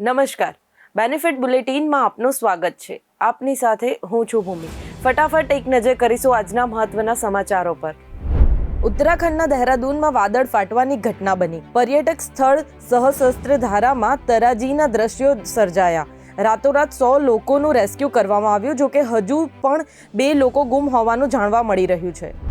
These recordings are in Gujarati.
નમસ્કાર. બેનિફિટ બુલેટિનમાં આપનું સ્વાગત છે. આપની સાથે હું છું ભૂમિ. ફટાફટ એક નજર કરીશું આજના મહત્વના સમાચારો પર. ઉત્તરાખંડના દહેરાદૂનમાં વાદળ ફાટવાની ઘટના બની. પર્યટક સ્થળ સહસ્ત્ર ધારામાં તરાજીના દ્રશ્યો સર્જાયા. રાતોરાત સો લોકોનું રેસ્ક્યુ કરવામાં આવ્યું, જોકે હજુ પણ બે લોકો ગુમ હોવાનું જાણવા મળી રહ્યું છે.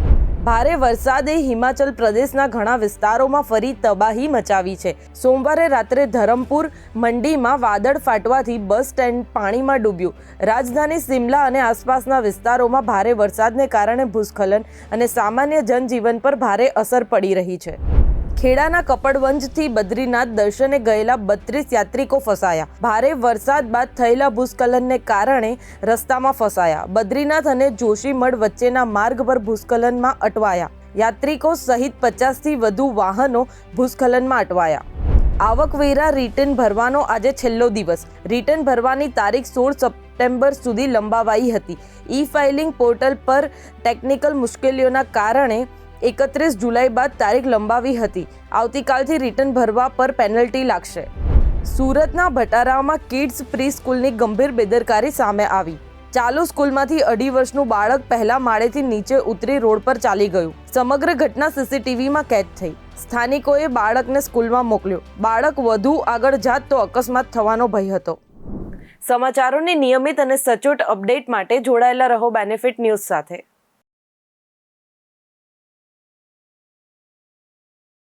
ભારે વરસાદે હિમાચલ પ્રદેશના ઘણા વિસ્તારોમાં ફરી તબાહી મચાવી છે. સોમવારે રાત્રે ધરમપુર, મંડીમાં વાદળ ફાટવાથી બસ સ્ટેન્ડ પાણીમાં ડૂબ્યું. રાજધાની સિમલા અને આસપાસના વિસ્તારોમાં ભારે વરસાદને કારણે ભૂસ્ખલન અને સામાન્ય જનજીવન પર ભારે અસર પડી રહી છે. ખેડાના કપડવંજથી બદ્રીનાથ દર્શને ગયેલા બત્રીસ યાત્રિકો ફસાયા. ભારે વરસાદ બાદ થયેલા ભૂસ્ખલનને કારણે રસ્તામાં ફસાયા. બદ્રીનાથ અને જોશીમઠ વચ્ચેના માર્ગ પર ભૂસ્ખલનમાં અટવાયા. યાત્રિકો સહિત પચાસથી વધુ વાહનો ભૂસ્ખલનમાં અટવાયા. આવકવેરા રિટર્ન ભરવાનો આજે છેલ્લો દિવસ. રિટર્ન ભરવાની તારીખ સોળ સપ્ટેમ્બર સુધી લંબાવાઈ હતી. ઈ ફાઇલિંગ પોર્ટલ પર ટેકનિકલ મુશ્કેલીઓના કારણે એકત્રીસ જુલાઈ બાદ તારીખ લંબાવી હતી. આવતીકાલથી રિટર્ન ભરવા પર પેનલ્ટી લાગશે. સુરતના ભટારામાં કિડ્સ પ્રી સ્કૂલની ગંભીર બેદરકારી સામે આવી. ચાલુ સ્કૂલમાંથી અઢી વર્ષનું બાળક પહેલા માળેથી નીચે ઉતરી રોડ પર ચાલી ગયું. સમગ્ર ઘટના સીસીટીવીમાં કેદ થઈ. સ્થાનિકોએ બાળકને સ્કૂલમાં મોકલ્યો. બાળક વધુ આગળ જાત તો અકસ્માત થવાનો ભય હતો. સમાચારોની નિયમિત અને સચોટ અપડેટ માટે જોડાયેલા રહો બેનિફિટ ન્યૂઝ સાથે.